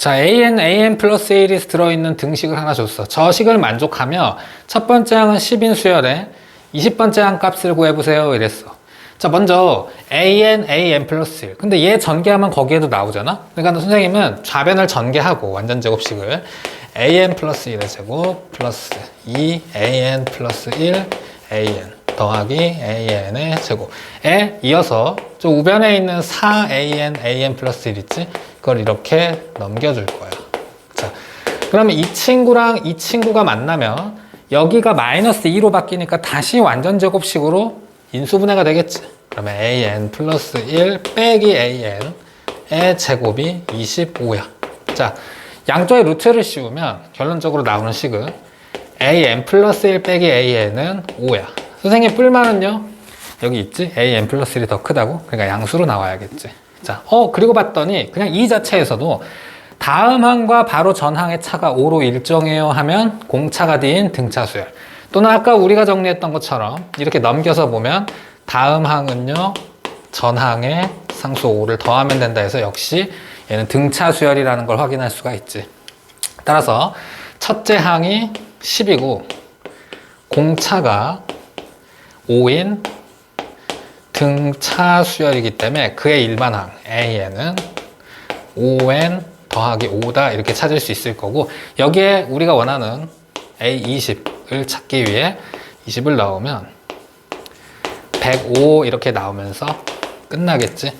자, an, an 플러스 1이 들어있는 등식을 하나 줬어. 저 식을 만족하며 첫 번째 항은 10인 수열에 20번째 항 값을 구해보세요. 이랬어. 자, 먼저 an, an 플러스 1. 근데 얘 전개하면 거기에도 나오잖아? 그러니까 선생님은 좌변을 전개하고 완전 제곱식을 an 플러스 1의 제곱 플러스 2 an 플러스 1 an 더하기 an의 제곱에 이어서 저 우변에 있는 4an an 플러스 1 있지? 그걸 이렇게 넘겨줄 거야. 자, 그러면 이 친구랑 이 친구가 만나면 여기가 마이너스 2로 바뀌니까 다시 완전 제곱식으로 인수분해가 되겠지. 그러면 an 플러스 1 빼기 an의 제곱이 25야. 자, 양쪽에 루트를 씌우면 결론적으로 나오는 식은 an 플러스 1 빼기 an은 5야. 선생님 뿔만은요? 여기 있지? an 플러스 1이 더 크다고? 그러니까 양수로 나와야겠지. 자, 어, 그리고 봤더니 그냥 이 자체에서도 다음 항과 바로 전 항의 차가 5로 일정해요 하면 공차가 뒤인 등차 수열. 또는 아까 우리가 정리했던 것처럼 이렇게 넘겨서 보면 다음 항은요, 전 항에 상수 5를 더하면 된다 해서 역시 얘는 등차 수열이라는 걸 확인할 수가 있지. 따라서 첫째 항이 10이고 공차가 5인 등차 수열이기 때문에 그의 일반항 A에는 5n 더하기 5다 이렇게 찾을 수 있을 거고 여기에 우리가 원하는 A20을 찾기 위해 20을 넣으면 105 이렇게 나오면서 끝나겠지